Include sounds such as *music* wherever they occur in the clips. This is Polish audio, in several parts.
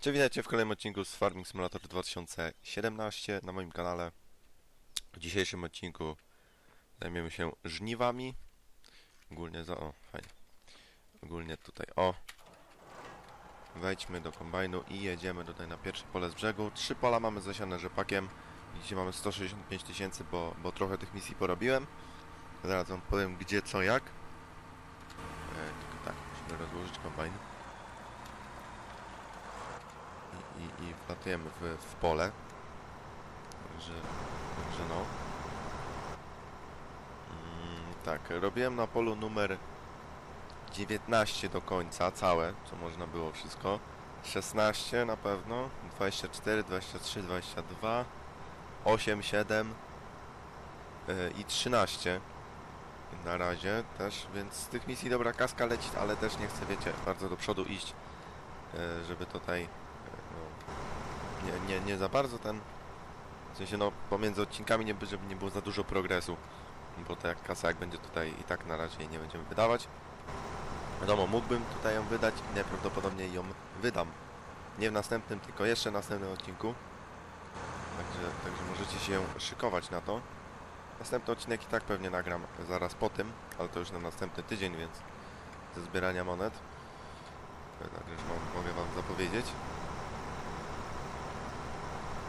Cześć, witajcie w kolejnym odcinku z Farming Simulator 2017 na moim kanale. W dzisiejszym odcinku zajmiemy się żniwami. Ogólnie za... o, fajnie. Ogólnie tutaj, o. Wejdźmy do kombajnu i jedziemy tutaj na pierwsze pole z brzegu. Trzy pola mamy zasiane rzepakiem. Widzicie, mamy 165 tysięcy, bo, bo trochę tych misji porobiłem. Zaraz wam powiem gdzie, co, jak. E, tylko tak, musimy rozłożyć kombajn. I, wlatujemy w, w pole. Także, także no. Mm, tak, robiłem na polu numer 19 do końca, całe, co można było wszystko. 16 na pewno, 24, 23, 22, 8, 7 yy, i 13 na razie też, więc z tych misji dobra kaska leci, ale też nie chcę, wiecie, bardzo do przodu iść, yy, żeby tutaj nie, nie, nie za bardzo ten. W sensie no pomiędzy odcinkami nie, żeby nie było za dużo progresu. Bo ta kasa jak będzie tutaj i tak na razie nie będziemy wydawać. Wiadomo, mógłbym tutaj ją wydać i najprawdopodobniej ją wydam. Nie w następnym, tylko jeszcze następnym odcinku. Także, także możecie się szykować na to. Następny odcinek i tak pewnie nagram zaraz po tym, ale to już na następny tydzień, więc ze zbierania monet. Także mogę wam zapowiedzieć.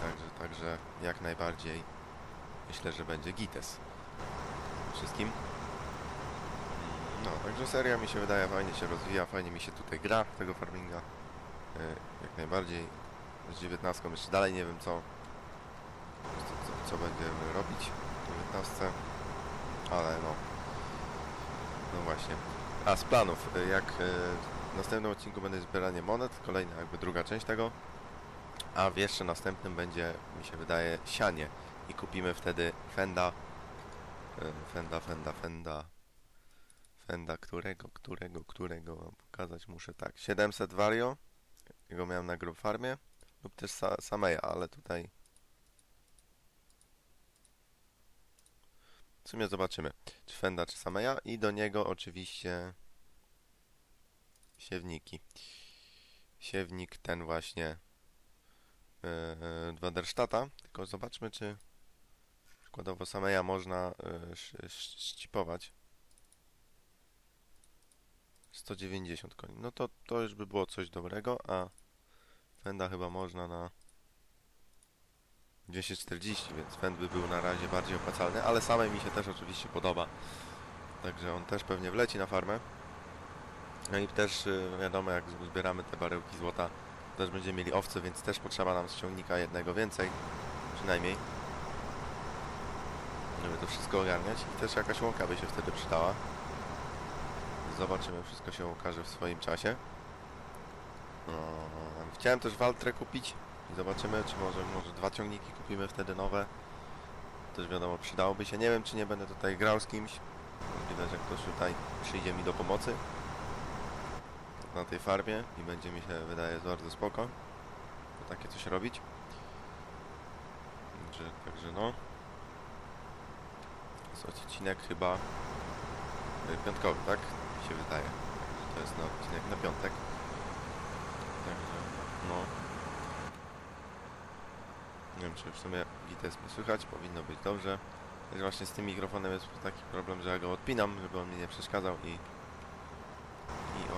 Także, także jak najbardziej myślę, że będzie gites. Wszystkim. No, także seria mi się wydaje fajnie się rozwija, fajnie mi się tutaj gra tego farminga. E, Jak najbardziej z 19 jeszcze dalej nie wiem co co, co, co będziemy robić w 19 ale no no właśnie a z planów e, jak e, w następnym odcinku będzie zbieranie monet kolejna jakby druga część tego a w jeszcze następnym będzie, mi się wydaje, sianie. I kupimy wtedy Fenda. e, Fenda, Fenda, Fenda. Fenda, którego, którego, którego pokazać muszę tak. 700 Vario. Jego miałem na Group Farmie. Lub też sa Sameja, ale tutaj... W sumie zobaczymy, czy Fenda, czy Sameja. I do niego oczywiście... Siewniki. Siewnik ten właśnie e, Waderstata, tylko zobaczmy, czy przykładowo Sameja można e, ścipować. 190 koni. No to, to już by było coś dobrego, a Fenda chyba można na 240, więc Fend by był na razie bardziej opłacalny, ale samej mi się też oczywiście podoba. Także on też pewnie wleci na farmę. No i też e, wiadomo, jak zbieramy te barełki złota, też będziemy mieli owce, więc też potrzeba nam z ciągnika jednego więcej, przynajmniej, żeby to wszystko ogarniać i też jakaś łąka by się wtedy przydała. Zobaczymy, wszystko się okaże w swoim czasie. No, chciałem też Waltrę kupić i zobaczymy, czy może, może dwa ciągniki kupimy wtedy nowe. Też wiadomo, przydałoby się. Nie wiem, czy nie będę tutaj grał z kimś. Widać, że ktoś tutaj przyjdzie mi do pomocy na tej farmie i będzie mi się wydaje bardzo spoko. Takie coś robić. Także, także no. Jest odcinek chyba y, piątkowy, tak? Mi się wydaje. Że to jest na odcinek na piątek. Także no. Nie wiem czy w sumie gites mnie słychać, powinno być dobrze. Także właśnie z tym mikrofonem jest taki problem, że ja go odpinam, żeby on mi nie przeszkadzał i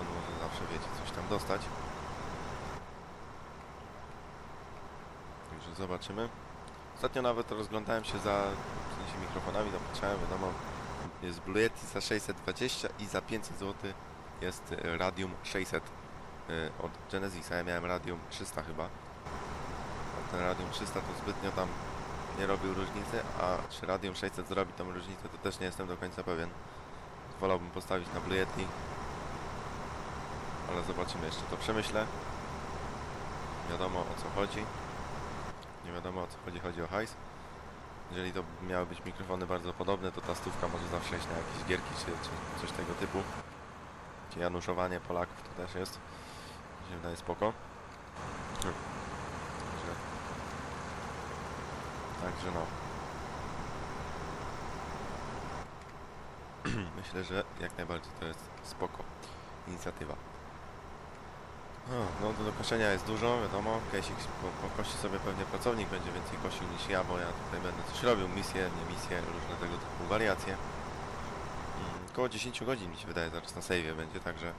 on może zawsze, wiecie, coś tam dostać. Także zobaczymy. Ostatnio nawet rozglądałem się za w sensie mikrofonami, zapatrzałem, wiadomo, jest Blue Yeti za 620 i za 500 zł jest e, Radium 600 e, od Genesisa. Ja miałem Radium 300 chyba. A ten Radium 300 to zbytnio tam nie robił różnicy, a czy Radium 600 zrobi tą różnicę, to też nie jestem do końca pewien. Wolałbym postawić na Blue Yeti, ale zobaczymy jeszcze to przemyślę. Wiadomo o co chodzi. Nie wiadomo o co chodzi, chodzi o hajs. Jeżeli to miały być mikrofony bardzo podobne, to ta stówka może zawsze iść na jakieś gierki czy, czy coś tego typu. Czy januszowanie Polaków to też jest. Mi się wydaje spoko. Także, także no. *clears throat* Myślę, że jak najbardziej to jest spoko inicjatywa. O, no do, koszenia jest dużo, wiadomo. Kesik po, po kości sobie pewnie pracownik będzie więcej kosił niż ja, bo ja tutaj będę coś robił, misje, nie misje, różne tego typu wariacje. Mm, Około 10 godzin mi się wydaje zaraz na save'ie będzie, także,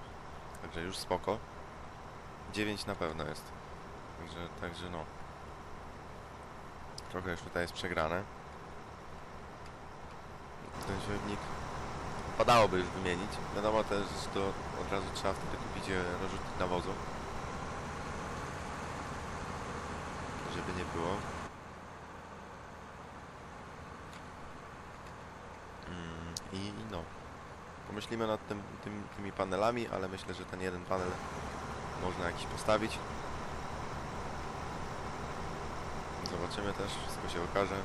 także już spoko. 9 na pewno jest. Także, także no. Trochę już tutaj jest przegrane. Ten siewnik padałoby już wymienić. Wiadomo też, że to od razu trzeba wtedy kupić e, rozrzutnik nawozu. Żeby nie było. Mm, I no. Pomyślimy nad tym, tym, tymi panelami, ale myślę, że ten jeden panel można jakiś postawić. Zobaczymy też, wszystko się okaże.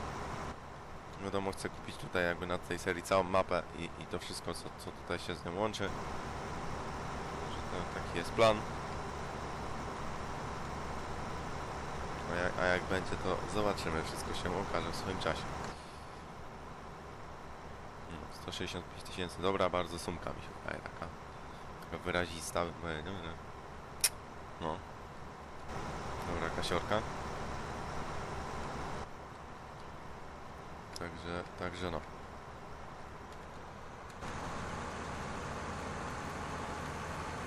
Wiadomo, chcę kupić tutaj jakby na tej serii całą mapę i, i to wszystko, co, co tutaj się z nią łączy. Taki jest plan. A jak, a jak będzie, to zobaczymy. Wszystko się okaże w swoim czasie. Mm, 165 tysięcy, dobra, bardzo sumka mi się wydaje taka. Taka wyrazista. no. Dobra, kasiorka. Także, także no.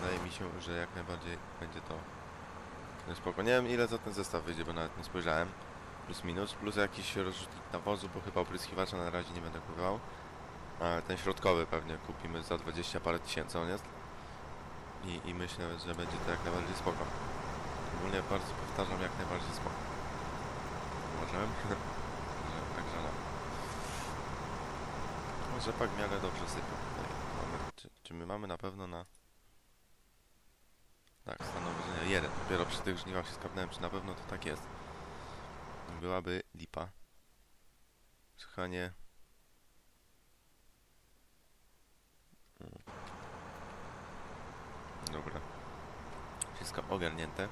Wydaje mi się, że jak najbardziej będzie to no spoko. Nie wiem ile za ten zestaw wyjdzie, bo nawet nie spojrzałem. Plus minus, plus jakiś rozrzutnik nawozu, bo chyba opryskiwacza na razie nie będę kupował. A ten środkowy pewnie kupimy za 20 parę tysięcy, on jest. I, I myślę, że będzie to jak najbardziej spoko. Ogólnie bardzo powtarzam, jak najbardziej spoko. Uważałem. *laughs* Także, no. Rzepak w miarę dobrze sypie. Mamy, czy, czy my mamy na pewno na... 1. Dopiero przy tych żniwach się skapnąłem, czy na pewno to tak jest. Byłaby lipa. Słuchanie... Dobra. Wszystko ogarnięte.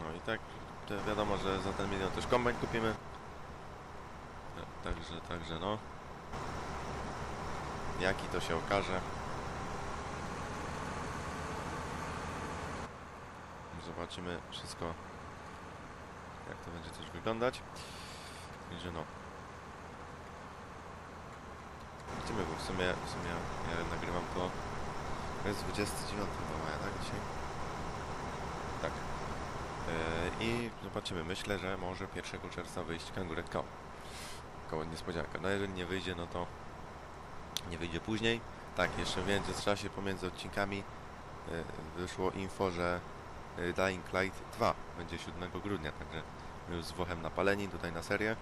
No i tak, to wiadomo, że za ten milion też kombajn kupimy. Ta- Także, także no. Jaki to się okaże. Zobaczymy wszystko, jak to będzie też wyglądać. Także no. Widzimy, bo w sumie, w sumie ja nagrywam to. To jest 29 chyba maja, tak dzisiaj? Tak. Yy, I zobaczymy. Myślę, że może 1 czerwca wyjść kangurek koło. Koło niespodzianka. No jeżeli nie wyjdzie, no to nie wyjdzie później. Tak, jeszcze w międzyczasie pomiędzy odcinkami yy, wyszło info, że Dying Light 2 będzie 7 grudnia, także już z Włochem napaleni tutaj na serię.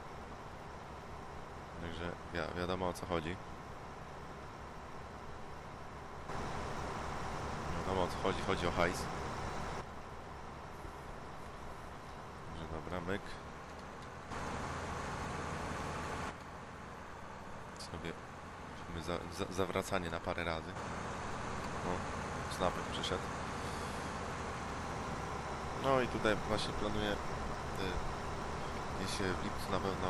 Także wi wiadomo o co chodzi. Wiadomo o co chodzi, chodzi o hajs. Dobrze, dobra, myk. Sobie za, za, zawracanie na parę razy. O, snapek przyszedł. No i tutaj właśnie planuję y, gdzieś w lipcu na pewno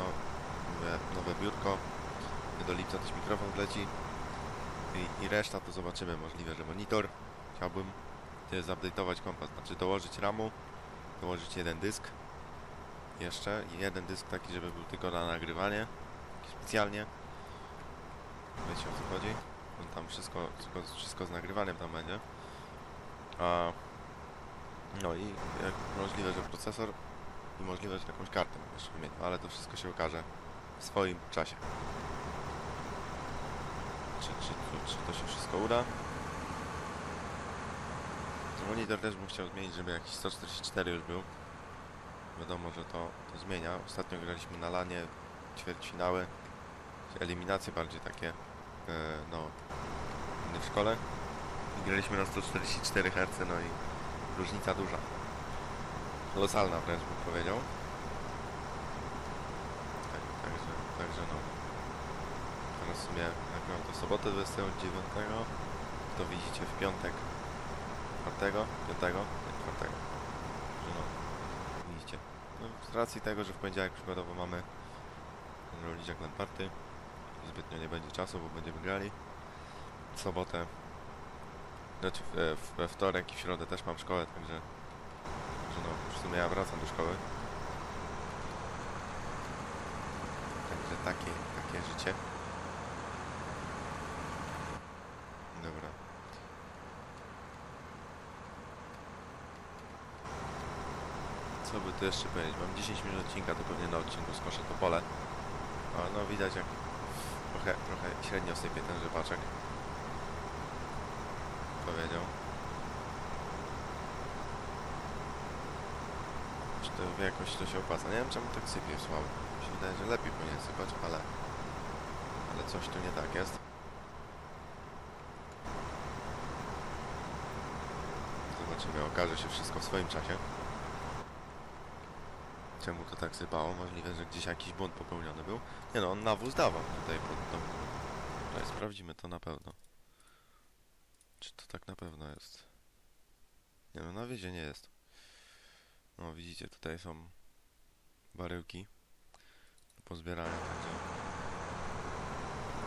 nowe, nowe biurko. Do lipca też mikrofon wleci. I, I reszta to zobaczymy. Możliwe, że monitor. Chciałbym y, zupdate'ować kompas, znaczy dołożyć ramu, dołożyć jeden dysk jeszcze i jeden dysk taki, żeby był tylko na nagrywanie specjalnie wiecie o co chodzi tam wszystko, wszystko, wszystko z nagrywaniem tam będzie a no i jak możliwe, że procesor i możliwe, jakąś kartę jeszcze wymienić, ale to wszystko się okaże w swoim czasie czy, czy, czy, czy to się wszystko uda Monitor też bym chciał zmienić, żeby jakiś 144 już był. Wiadomo, że to, to zmienia. Ostatnio graliśmy na lanie, ćwierćfinały, eliminacje bardziej takie, e, no, w szkole. Graliśmy na 144 Hz, no i różnica duża. Kolosalna wręcz bym powiedział. Tak, także, także no. Teraz w sumie nagrywam to sobotę 29, to widzicie w piątek czwartego, piątego, nie, czwartego. Że no, widzicie. No, z racji tego, że w poniedziałek przykładowo mamy ten Roliczek Party, zbytnio nie będzie czasu, bo będziemy grali. W sobotę Znaczy we, we wtorek i w środę też mam szkołę, także... Także no, w sumie ja wracam do szkoły. Także takie, takie życie. Dobra. Co by tu jeszcze powiedzieć? Mam 10 minut odcinka, to pewnie na odcinku skoszę to pole. A no widać jak trochę, trochę średnio sypie ten rzepaczek. Powiedział. Czy to jakoś to się opłaca? Nie wiem czemu tak sypie słabo. Mi się wydaje, że lepiej powinien sypać, ale... Ale coś tu nie tak jest. Zobaczymy, okaże się wszystko w swoim czasie. Czemu to tak sypało? Możliwe, że gdzieś jakiś błąd popełniony był. Nie no, on nawóz dawał tutaj pod tą... Tutaj sprawdzimy to na pewno. Czy to tak na pewno jest? Nie no, na wiedzie nie jest. No widzicie, tutaj są baryłki do pozbierania,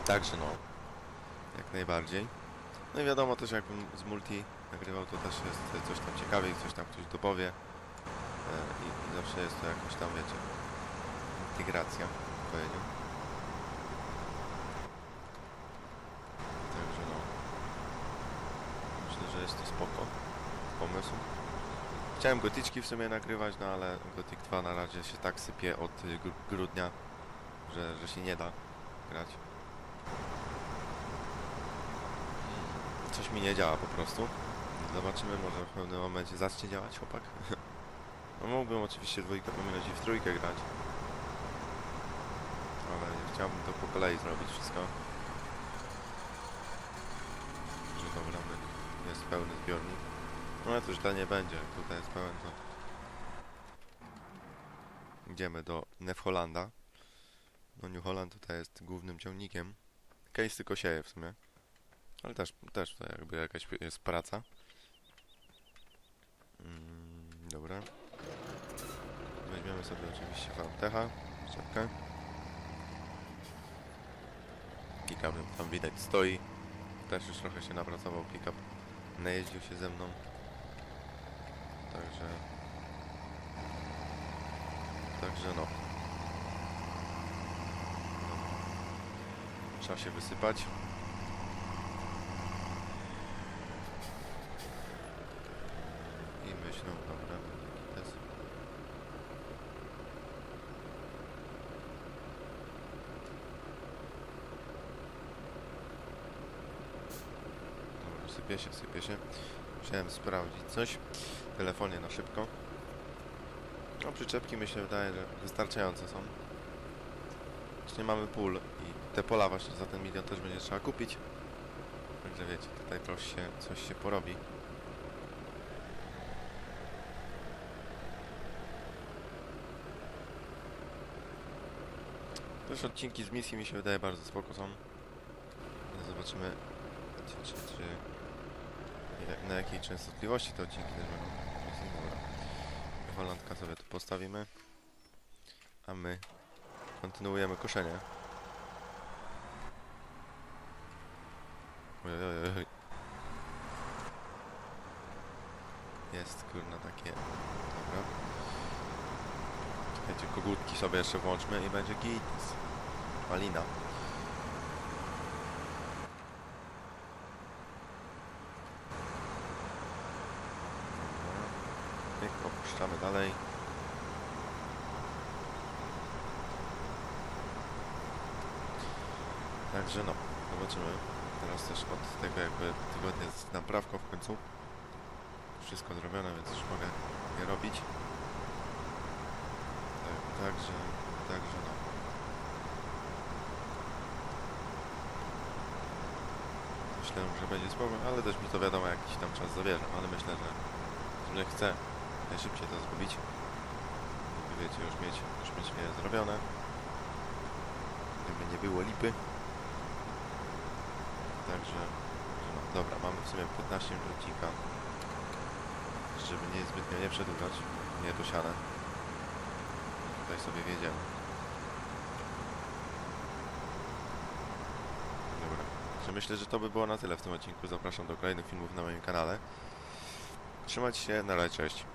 także... No, jak najbardziej. No i wiadomo też jakbym z multi nagrywał, to też jest coś tam ciekawiej, coś tam ktoś dopowie. E, I, I zawsze jest to jakoś tam, wiecie, integracja w odpowiednią. Także no, myślę, że jest to spoko pomysł. Chciałem gotyczki w sumie nagrywać, no ale Gothic 2 na razie się tak sypie od y, gru- grudnia, że, że się nie da grać. Coś mi nie działa po prostu. Zobaczymy, może w pewnym momencie zacznie działać chłopak. *laughs* No mógłbym oczywiście dwójkę pominąć i w trójkę grać. Ale chciałbym to po kolei zrobić wszystko. Że dobra, my- jest pełny zbiornik. No ale to nie będzie, tutaj jest pełen to... Idziemy do Nefholanda. No New Holland tutaj jest głównym ciągnikiem. Case tylko sieje w sumie. Ale też, też to jakby jakaś jest praca. Mm, dobra. Weźmiemy sobie oczywiście Fantecha, szczepkę. Pick-up tam widać stoi. Też już trochę się napracował pick-up. Najeździł się ze mną. Także... Także no. Trzeba się wysypać. I myślę, dobra, jaki to jest. Dobra, sypie się, sypie się. Musiałem sprawdzić coś w telefonie na szybko. No przyczepki mi się wydaje, że wystarczające są. Już nie mamy pól i te pola właśnie za ten milion też będzie trzeba kupić. Także wiecie, tutaj coś się, coś się porobi. Też odcinki z misji mi się wydaje bardzo spoko są. Zobaczymy, czy, czy, czy na jakiej częstotliwości te odcinki też będą. Dobra. Holandka sobie tu postawimy. A my kontynuujemy koszenie. Jest kurna takie. Dobra. Czekajcie, kogutki sobie jeszcze włączmy i będzie git. Malina. Także no, zobaczymy. Teraz też od tego jakby tygodnia z naprawką w końcu. Wszystko zrobione, więc już mogę je robić. Tak, także, także no. Myślę, że będzie spoko, ale też mi to wiadomo jakiś tam czas zabierze, ale myślę, że, że chcę najszybciej to. Żeby wiecie, już mieć, już mieć je zrobione. Żeby nie było lipy. Także, że no, dobra, mamy w sumie 15 minut odcinka. Żeby nie zbytnio nie przedłużać, nie dosiadę. Tutaj sobie wiedziemy. Dobra, słuchajcie, myślę, że to by było na tyle w tym odcinku. Zapraszam do kolejnych filmów na moim kanale. Trzymajcie się, na razie, cześć.